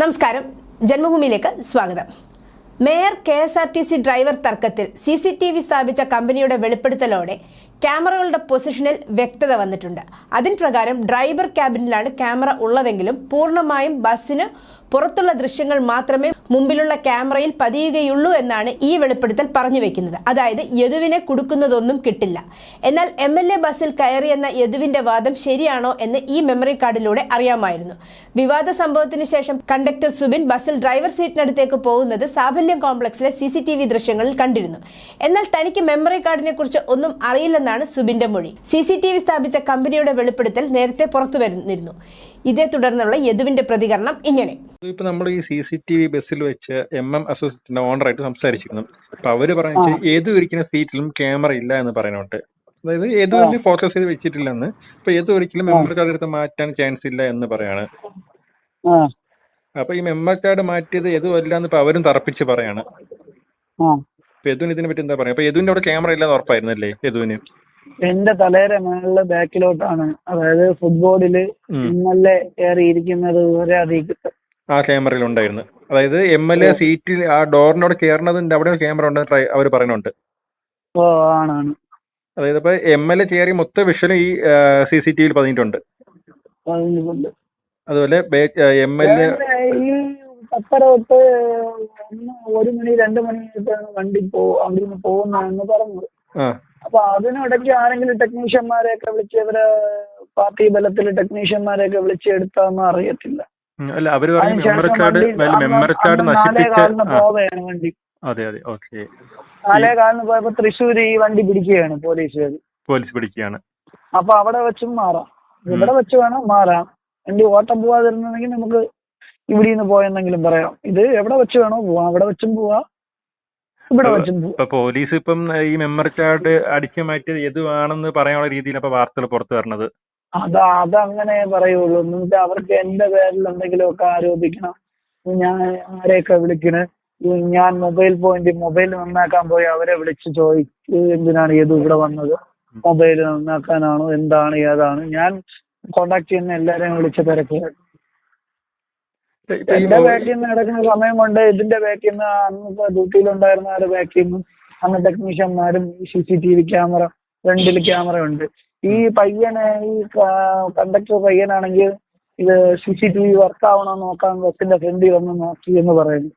നമസ്കാരം. ജന്മഭൂമിയിലേക്ക് സ്വാഗതം. Mayor K S R T C driver തർക്കത്തിൽ സി സി ടി വി സ്ഥാപിച്ച കമ്പനിയുടെ വെളിപ്പെടുത്തലോടെ ക്യാമറകളുടെ പൊസിഷനിൽ വ്യക്തത വന്നിട്ടുണ്ട്. അതിൻ പ്രകാരം ഡ്രൈവർ ക്യാബിനിലാണ് ക്യാമറ ഉള്ളതെങ്കിലും പൂർണമായും ബസ്സിന് പുറത്തുള്ള ദൃശ്യങ്ങൾ മാത്രമേ മുമ്പിലുള്ള ക്യാമറയിൽ പതിയുകയുള്ളൂ എന്നാണ് ഈ വെളിപ്പെടുത്തൽ പറഞ്ഞു വെക്കുന്നത്. അതായത് യദുവിനെ കൊടുക്കുന്നതൊന്നും കിട്ടില്ല. എന്നാൽ എം എൽ എ ബസ്സിൽ കയറിയെന്ന യദുവിന്റെ വാദം ശരിയാണോ എന്ന് ഈ മെമ്മറി കാർഡിലൂടെ അറിയാമായിരുന്നു. വിവാദ സംഭവത്തിന് ശേഷം കണ്ടക്ടർ സുബിൻ ബസ്സിൽ ഡ്രൈവർ സീറ്റിനടുത്തേക്ക് പോകുന്നത് സാഫല്യം കോംപ്ലക്സിലെ സി സി ടി വി ദൃശ്യങ്ങളിൽ കണ്ടിരുന്നു. എന്നാൽ തനിക്ക് മെമ്മറി കാർഡിനെ കുറിച്ച് ഒന്നും അറിയില്ലെന്നാണ് സുബിന്റെ മൊഴി. സി സി ടി വി സ്ഥാപിച്ച കമ്പനിയുടെ വെളിപ്പെടുത്തൽ നേരത്തെ പുറത്തു വരുന്നിരുന്നു. ഇതേ തുടർന്നുള്ള യദുവിന്റെ പ്രതികരണം ഇങ്ങനെ. ഇപ്പൊ നമ്മൾ ഈ സി സി ടി വി ബസ്സിൽ വെച്ച് എം എം അസോസിയേറ്റിന്റെ ഓണറായിട്ട് സംസാരിച്ചിരുന്നു. അപ്പൊ അവർ പറഞ്ഞ ഏത് ഇരിക്കുന്ന സീറ്റിലും ക്യാമറ ഇല്ല എന്ന് പറയുന്നുണ്ട് അതായത് ഏത് വലിയ ഫോക്കസ് ചെയ്ത് വെച്ചിട്ടില്ലെന്ന്. ഇപ്പൊ ഏത് ഒരിക്കലും മെമ്പർ കാർഡ് എടുത്ത് മാറ്റാൻ ചാൻസ് ഇല്ല എന്ന് പറയാണ്. അപ്പൊ ഈ മെമ്പർ കാർഡ് മാറ്റിയത് ഏതും അല്ല എന്ന് ഇപ്പൊ അവരും തറപ്പിച്ച് പറയാണ്. യദുവിന് ഇതിനെ പറ്റി എന്താ പറയാ? അപ്പൊ യദുവിന്റെ അവിടെ ക്യാമറ ഇല്ലാന്ന് ഉറപ്പായിരുന്നല്ലേ യദുവിന്? എന്റെ തലയുടെ മേളിൽ ബാക്കിലോട്ടാണ്. അതായത് ഫുട്ബോളിൽ ഉം. ഇന്നലെ കയറിയിരിക്കുന്നത് വരെ അതിൽ കിട്ടും ആ ക്യാമറയിൽ ഉണ്ടായിരുന്നു. അതായത് എം എൽ എ സീറ്റിൽ ആ ഡോറിനോട് കയറുന്നതിന്റെ അവിടെ ക്യാമറ ഉണ്ടെന്ന് അവർ പറയുന്നുണ്ട്. ഓ ആണാണ്. അതായത് ഇപ്പൊ എം എൽ എ കയറി മൊത്തം വിഷയം ഈ സി സി ടി വിയിൽ പതിഞ്ഞിട്ടുണ്ട്. അതുപോലെ എം എൽ എ ഈ പത്തര തൊട്ട് ഒന്ന് ഒരു മണി രണ്ട് മണി വണ്ടി പോ അവിടെ പോകുന്നതെന്ന് പറഞ്ഞത്. ആ. അപ്പൊ അതിനിടയ്ക്ക് ആരെങ്കിലും ടെക്നീഷ്യന്മാരെയൊക്കെ വിളിച്ച് ഇവരെ പാർട്ടി ബലത്തിൽ ടെക്നീഷ്യന്മാരെയൊക്കെ വിളിച്ച് എടുത്താന്ന് അറിയത്തില്ല. അല്ല അവർ പറഞ്ഞു മെമ്മറി കാർഡ് മെമ്മറി കാർഡ് നശിപ്പിച്ച പോവുകയാണ് വണ്ടി. അതെ അതെ ഓക്കെ. നാലേ കാലിന് പോയപ്പോ തൃശ്ശൂര് ഈ വണ്ടി പിടിക്കുകയാണ് പോലീസുകാർ പോലീസ് പിടിക്കുകയാണ്. അപ്പൊ അവിടെ വെച്ചും മാറാം. ഇവിടെ വെച്ച് വേണം മാറാം. വണ്ടി ഓട്ടം പോവാതിരുന്നെങ്കിൽ നമുക്ക് ഇവിടെ നിന്ന് പോയെന്നെങ്കിലും പറയാം. ഇത് എവിടെ വെച്ച് വേണോ പോവാം. അവിടെ വെച്ചും പോവാം. ഇവിടെ ഇപ്പൊ പോലീസ് ഇപ്പം ഈ മെമ്മറി കാർഡ് അടിച്ചു മാറ്റിയത് എതുവാണെന്ന് പറയാനുള്ള രീതിയിൽ അപ്പൊ വാർത്തകൾ പുറത്തു വരണത്. അതാ അതങ്ങനെ പറയുള്ളൂ. എന്നിട്ട് അവർക്ക് എന്റെ പേരിൽ എന്തെങ്കിലുമൊക്കെ ആരോപിക്കണം. ഞാൻ ആരെയൊക്കെ വിളിക്കണേ? ഞാൻ മൊബൈൽ പോയിന്റ് മൊബൈൽ നന്നാക്കാൻ പോയി അവരെ വിളിച്ച് ചോദിച്ചു എന്തിനാണ് ഏത് ഇവിടെ വന്നത്? മൊബൈൽ നന്നാക്കാനാണോ? എന്താണ്? ഏതാണ്? ഞാൻ കോണ്ടാക്ട് ചെയ്യുന്ന എല്ലാരെയും വിളിച്ച് ഈ എന്റെ ബാക്കിൽ നിന്ന് നടക്കുന്ന സമയം കൊണ്ട് ഇതിന്റെ ബാക്കിൽ നിന്ന് അന്ന് ഡ്യൂട്ടിയിലുണ്ടായിരുന്ന ആരുടെ ബാക്കിൽ നിന്ന് അന്ന് ടെക്നീഷ്യന്മാരും C C T V camera ഫ്രണ്ടിൽ ക്യാമറ ഉണ്ട്. ഈ പയ്യനെ ഈ കണ്ടക്ടർ പയ്യനാണെങ്കിൽ ഇത് C C T V work ആവണോ നോക്കാൻ ബസ്സിന്റെ ഫ്രണ്ടിൽ വന്ന് നോക്കി എന്ന് പറയുന്നു.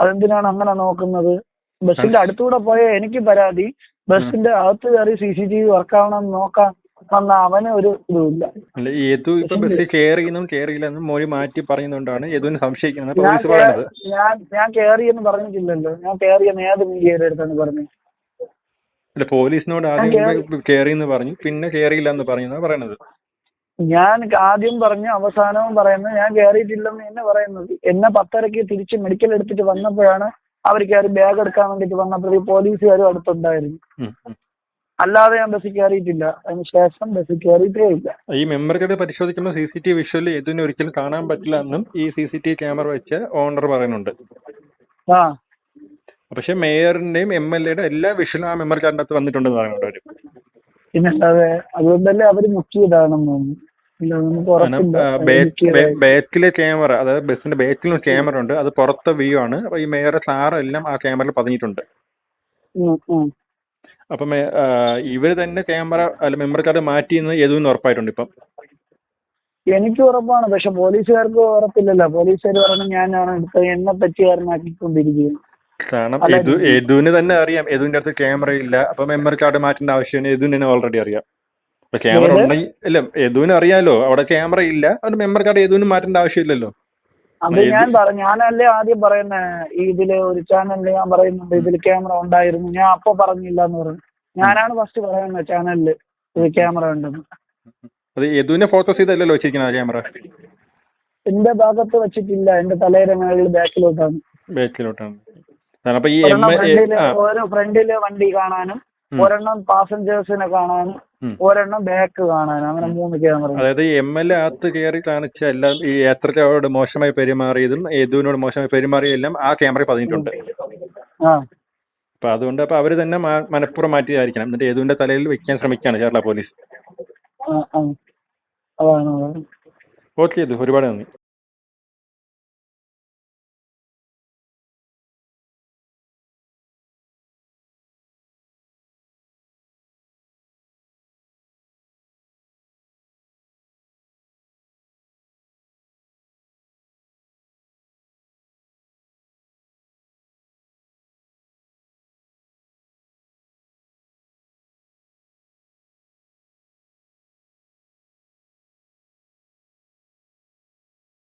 അതെന്തിനാണ് അങ്ങനെ നോക്കുന്നത്? ബസ്സിന്റെ അടുത്തൂടെ പോയ എനിക്ക് പരാതി. ബസ്സിന്റെ അകത്ത് കയറി C C T V work ആവണം നോക്കാൻ വന്ന അവന് ഒരു ഇതുമില്ല. അല്ല യേതു ഇപ്പൊ ബസ്സിൽ കേറിയെന്നും കേറിയില്ലെന്നും മൊഴി മാറ്റി പറയുന്നതുകൊണ്ടാണ് യേതുവിനെ സംശയിക്കുന്നത്. ഞാൻ പോലീസ് പറയുന്നത്. കേ- ഞാൻ ഞാൻ കേറിയെന്ന് പറഞ്ഞിട്ടില്ലല്ലോ. ഞാൻ കേറിയെന്ന് ഏത് മീഡിയയുടെ അടുത്താണ് പറഞ്ഞത് അല്ല പോലീസിനോട് ആദ്യം കെയർ പറഞ്ഞു പിന്നെ കെയർ ചെയ്യില്ല എന്ന് പറഞ്ഞു പറയണത്. ഞാൻ ആദ്യം പറഞ്ഞു അവസാനവും പറയുന്നത് ഞാൻ കേറിയിട്ടില്ലെന്ന് എന്നെ പറയുന്നത്. എന്നെ പത്തരക്ക് തിരിച്ച് മെഡിക്കൽ എടുത്തിട്ട് വന്നപ്പോഴാണ് അവർ കയറി ബാഗ് എടുക്കാൻ വേണ്ടിട്ട് വന്നപ്പോൾ ഈ പോലീസുകാരും അടുത്തുണ്ടായിരുന്നു. ഉം, ഉം. അല്ലാതെ ഞാൻ ബസ്സിൽ കയറിയിട്ടില്ല. അതിന് ശേഷം ബസ്സിൽ കയറിയിട്ടേ ഇല്ല. ഈ മെമ്പർ കാർഡ് പരിശോധിക്കുമ്പോൾ സി സി ടി വിഷ്വലിൽ ഇതിന് ഒരിക്കലും കാണാൻ പറ്റില്ല എന്നും ഈ സി സി ടി ക്യാമറ വെച്ച് ഓണർ പറയുന്നുണ്ട്. ആ. പക്ഷെ മേയറിന്റെയും എം എൽ എയുടെ എല്ലാ വിഷ്വലും ആ മെമ്പർ കാർഡിന്റെ അകത്ത് വന്നിട്ടുണ്ടെന്ന് പറയുന്നുണ്ട് അവർ. പിന്നെ അതെ അതുകൊണ്ടല്ലേ അവർ മുക്കിയതാണെന്ന്. ബാക്കിലെ ക്യാമറ അതായത് ബസ്സിന്റെ ബാക്കിലും ക്യാമറ ഉണ്ട്. അത് പുറത്തെ വ്യൂ ആണ്. അപ്പൊ ഈ മേയറെ സാറെല്ലാം ആ ക്യാമറയിൽ പതിഞ്ഞിട്ടുണ്ട്. അപ്പൊ ഇവർ ഇവർ തന്നെ ക്യാമറ അല്ല മെമ്മറി കാർഡ് മാറ്റി മാറ്റിയെന്ന് ഏതെന്ന് ഉറപ്പായിട്ടുണ്ട് ഇപ്പം. എനിക്ക് ഉറപ്പാണ്. പക്ഷെ പോലീസുകാർക്ക് ഉറപ്പില്ലല്ലോ. പോലീസുകാർ പറഞ്ഞു ഞാനാണ് എടുത്തത് എന്നെ പറ്റിയാരനാക്കിക്കൊണ്ടിരിക്കുകയാണ് കാരണം യദുവിന് തന്നെ അറിയാം. യദുവിന്റെ അടുത്ത് ക്യാമറ ഇല്ല. അപ്പൊ മെമ്മറി കാർഡ് മാറ്റേണ്ട ആവശ്യം യദുവിന് തന്നെ ഓൾറെഡി അറിയാം. അപ്പൊ ക്യാമറ? ഉണ്ടെങ്കിൽ ഇല്ല യദുവിന് അറിയാലോ. അവിടെ ക്യാമറ ഇല്ല. അതുകൊണ്ട് മെമ്മറി കാർഡ് യദുവിന് മാറ്റേണ്ട ആവശ്യമില്ലല്ലോ. അത് ഞാൻ പറ ഞാനല്ലേ ആദ്യം പറയുന്ന ഇതിൽ ഒരു ചാനലിൽ ഞാൻ പറയുന്നുണ്ട് ഇതിൽ ക്യാമറ ഉണ്ടായിരുന്നു. ഞാൻ അപ്പൊ പറഞ്ഞില്ല എന്ന് പറഞ്ഞു. ഞാനാണ് ഫസ്റ്റ് പറയുന്നത് ചാനലിൽ ഇത് ക്യാമറ ഉണ്ടെന്ന്. അത് യദുവിനെ ഫോക്കസ് ചെയ്തല്ലോ വെച്ചിരിക്കുന്ന ക്യാമറ എന്റെ ഭാഗത്ത് വെച്ചിട്ടില്ല. എന്റെ തലയുടെ മേളിൽ ബാക്കിലോട്ടാണ്. ബാക്കിലോട്ടാണ്. ഓരോ ഫ്രണ്ടിൽ വണ്ടി കാണാനും. ഒരെണ്ണം പാസഞ്ചേഴ്സിനെ കാണാനും. ഒരെണ്ണം ബാക്ക് കാണാനും അങ്ങനെ മൂന്ന് ക്യാമറ അതായത് എം എൽ എ അകത്ത് കയറി കാണിച്ച എല്ലാം ഈ യാത്രക്കാരോട് മോശമായി പെരുമാറിയതും യദുവിനോട് മോശമായി പെരുമാറിയെല്ലാം ആ ക്യാമറയിൽ പതിഞ്ഞിട്ടുണ്ട്. അപ്പൊ അതുകൊണ്ട് അപ്പൊ അവർ തന്നെ മനഃപൂർവം മാറ്റിയതായിരിക്കണം. എന്നിട്ട് യദുവിന്റെ തലയിൽ വെക്കാൻ ശ്രമിക്കുകയാണ് കേരള പോലീസ്. ഓക്കെ യദു ഒരുപാട് നന്ദി.